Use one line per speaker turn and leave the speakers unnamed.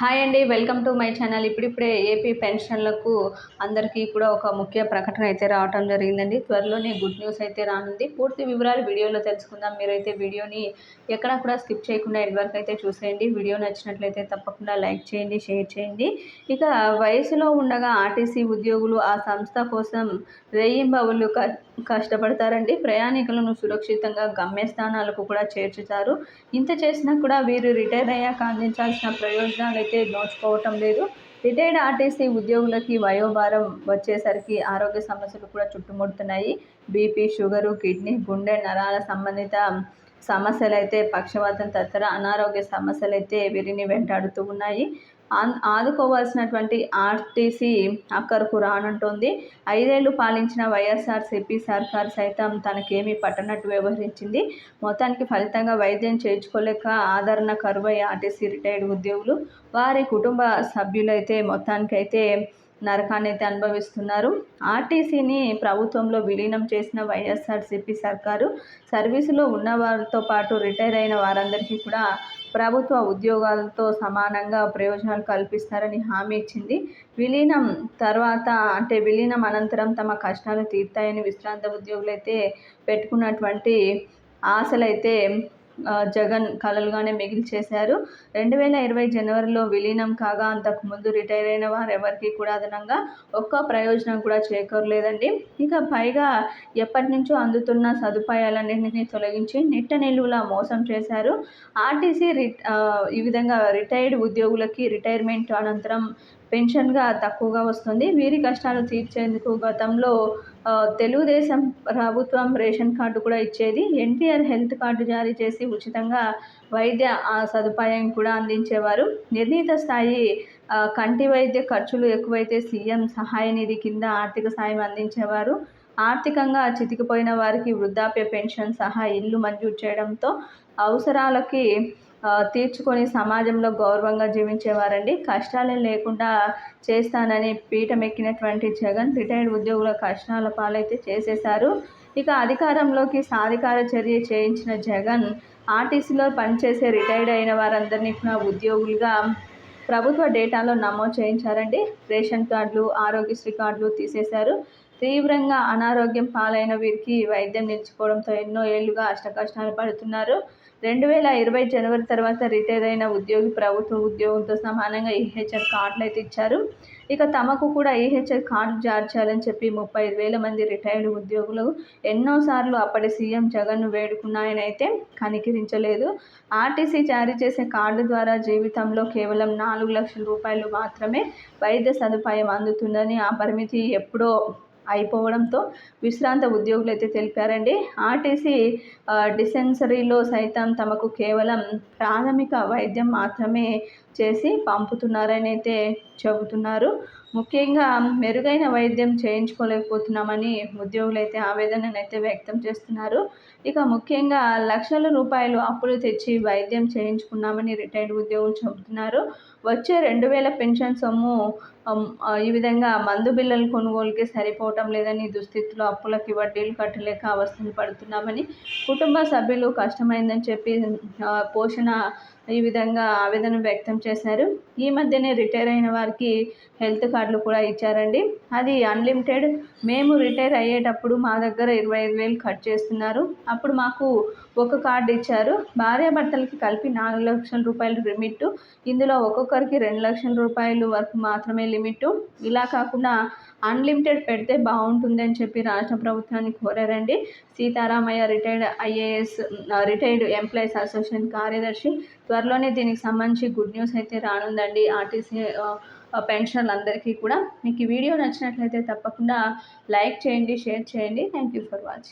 Hi అండి welcome to my channel. ఇప్పుడిప్పుడే AP పెన్షన్లకు అందరికీ కూడా ఒక ముఖ్య ప్రకటన అయితే రావటం జరిగిందండి. త్వరలోనే గుడ్ న్యూస్ అయితే రానుంది. పూర్తి వివరాలు వీడియోలో తెలుసుకుందాం. మీరైతే వీడియోని ఎక్కడా కూడా స్కిప్ చేయకుండా వరకు అయితే చూసేయండి. వీడియో నచ్చినట్లయితే తప్పకుండా లైక్ చేయండి షేర్ చేయండి. ఇక వయసులో ఉండగా ఆర్టీసీ ఉద్యోగులు ఆ సంస్థ కోసం రేయింబవులు కష్టపడతారండి. ప్రయాణికులను సురక్షితంగా గమ్యస్థానాలకు కూడా చేర్చుతారు. ఇంత చేసినా కూడా వీరు రిటైర్ అయ్యాక అందించాల్సిన ప్రయోజనాలు అయితే నోచుకోవటం లేదు. రిటైర్డ్ ఆర్టీసీ ఉద్యోగులకి వయోభారం వచ్చేసరికి ఆరోగ్య సమస్యలు కూడా చుట్టుముడుతున్నాయి. బీపీ షుగరు కిడ్నీ గుండె నరాల సంబంధిత సమస్యలు అయితే పక్షవాతం తదితర అనారోగ్య సమస్యలు అయితే వీరిని వెంటాడుతూ ఉన్నాయి. ఆదుకోవాల్సినటువంటి ఆర్టీసీ అక్కరకు రానుంటుంది ఐదేళ్ళు పాలించిన వైఎస్ఆర్సీపీ సర్కార్ సైతం తనకేమీ పట్టనట్టు వ్యవహరించింది. మొత్తానికి ఫలితంగా వైద్యం చేయించుకోలేక ఆదరణ కరువై ఆర్టీసీ రిటైర్డ్ ఉద్యోగులు వారి కుటుంబ సభ్యులైతే మొత్తానికైతే నరకాన్ని అయితే అనుభవిస్తున్నారు. ఆర్టీసీని ప్రభుత్వంలో విలీనం చేసిన వైఎస్ఆర్సీపీ సర్కారు సర్వీసులో ఉన్నవారితో పాటు రిటైర్ అయిన వారందరికీ కూడా ప్రభుత్వ ఉద్యోగాలతో సమానంగా ప్రయోజనాలు కల్పిస్తారని హామీ ఇచ్చింది. విలీనం తర్వాత అంటే విలీనం అనంతరం తమ కష్టాలు తీర్తాయని విశ్రాంత ఉద్యోగులైతే పెట్టుకున్నటువంటి ఆశలైతే జగన్ కలలుగానే మిగిల్చేశారు. రెండు వేల ఇరవై జనవరిలో విలీనం కాగా అంతకు ముందు రిటైర్ అయిన వారు ఎవరికి కూడా అదనంగా ఒక్క ప్రయోజనం కూడా చేకూరలేదండి. ఇక పైగా ఎప్పటి నుంచో అందుతున్న సదుపాయాలన్నింటినీ తొలగించి నిట్ట నిలువులా మోసం చేశారు. ఆర్టీసీ రి ఈ విధంగా రిటైర్డ్ ఉద్యోగులకి రిటైర్మెంట్ అనంతరం పెన్షన్గా తక్కువగా వస్తుంది. వీరి కష్టాలు తీర్చేందుకు గతంలో తెలుగుదేశం ప్రభుత్వం రేషన్ కార్డు కూడా ఇచ్చేది. ఎన్టీఆర్ హెల్త్ కార్డు జారీ చేసి ఉచితంగా వైద్య సదుపాయం కూడా అందించేవారు. నిర్ణీత స్థాయి కంటి వైద్య ఖర్చులు ఎక్కువైతే సీఎం సహాయ నిధి కింద ఆర్థిక సాయం అందించేవారు. ఆర్థికంగా చితికిపోయిన వారికి వృద్ధాప్య పెన్షన్ సహా ఇల్లు మంజూరు చేయడంతో అవసరాలకి తీర్చుకొని సమాజంలో గౌరవంగా జీవించేవారండి. కష్టాలే లేకుండా చేస్తానని పీఠమెక్కినటువంటి జగన్ రిటైర్డ్ ఉద్యోగుల కష్టాల పాలైతే చేసేశారు. ఇక అధికారంలోకి సాధికార చర్య చేయించిన జగన్ ఆర్టీసీలో పనిచేసే రిటైర్డ్ అయిన వారందరినీ కూడా ఉద్యోగులుగా ప్రభుత్వ డేటాలో నమోదు చేయించారండి. రేషన్ కార్డులు ఆరోగ్యశ్రీ కార్డులు తీసేశారు. తీవ్రంగా అనారోగ్యం పాలైన వీరికి వైద్యం నిలుచుకోవడంతో ఎన్నో ఏళ్ళుగా అష్టకష్టాలు పడుతున్నారు. రెండు వేల ఇరవై జనవరి తర్వాత రిటైర్ అయిన ఉద్యోగి ప్రభుత్వ ఉద్యోగంతో సమానంగా ఈహెచ్ఎఫ్ కార్డులు అయితే ఇచ్చారు. ఇక తమకు కూడా ఈహెచ్ఎఫ్ కార్డు జారీ చేయాలని చెప్పి ముప్పై ఐదు వేల మంది రిటైర్డ్ ఉద్యోగులు ఎన్నోసార్లు అప్పటి సీఎం జగన్ను వేడుకున్నాయనైతే కనికరించలేదు. ఆర్టీసీ జారీ చేసే కార్డు ద్వారా జీవితంలో కేవలం నాలుగు లక్షల రూపాయలు మాత్రమే వైద్య సదుపాయం అందుతుందని ఆ పరిమితి ఎప్పుడో అయిపోవడంతో విశ్రాంత ఉద్యోగులు అయితే తెలిపారండి. ఆర్టీసీ డిస్పెన్సరీలో సైతం తమకు కేవలం ప్రాథమిక వైద్యం మాత్రమే చేసి పంపుతున్నారని అయితే చెబుతున్నారు. ముఖ్యంగా మెరుగైన వైద్యం చేయించుకోలేకపోతున్నామని ఉద్యోగులు అయితే ఆవేదననైతే వ్యక్తం చేస్తున్నారు. ఇక ముఖ్యంగా లక్షల రూపాయలు అప్పులు తెచ్చి వైద్యం చేయించుకున్నామని రిటైర్డ్ ఉద్యోగులు చెబుతున్నారు. వచ్చే రెండు వేల పెన్షన్ సొమ్ము ఈ విధంగా మందు బిల్లలు కొనుగోలుకి సరిపోవటం లేదని దుస్థితిలో అప్పులకి వడ్డీలు కట్టలేక అవస్థలు పడుతున్నామని కుటుంబ సభ్యులు కష్టమైందని చెప్పి పోషణ ఈ విధంగా ఆవేదన వ్యక్తం చేశారు. ఈ మధ్యనే రిటైర్ అయిన వారికి హెల్త్ కార్డులు కూడా ఇచ్చారండి. అది అన్లిమిటెడ్. మేము రిటైర్ అయ్యేటప్పుడు మా దగ్గర ఇరవై ఐదు వేలు కట్ చేస్తున్నారు. అప్పుడు మాకు ఒక కార్డు ఇచ్చారు. భార్యాభర్తలకి కలిపి నాలుగు లక్షల రూపాయలు లిమిట్. ఇందులో ఒక్కొక్కరికి రెండు లక్షల రూపాయలు వరకు మాత్రమే లిమిట్. ఇలా కాకుండా అన్లిమిటెడ్ పెడితే బాగుంటుంది అని చెప్పి రాష్ట్ర ప్రభుత్వాన్ని కోరారండి. Sitaramayya retired IAS retired employees association కార్యదర్శి త్వరలోనే దీనికి సంబంధించి గుడ్ న్యూస్ అయితే రానుందండి. ఆర్టీసీ పెన్షన్లు అందరికీ కూడా. మీకు ఈ వీడియో నచ్చినట్లయితే తప్పకుండా లైక్ చేయండి షేర్ చేయండి. Thank you for watching.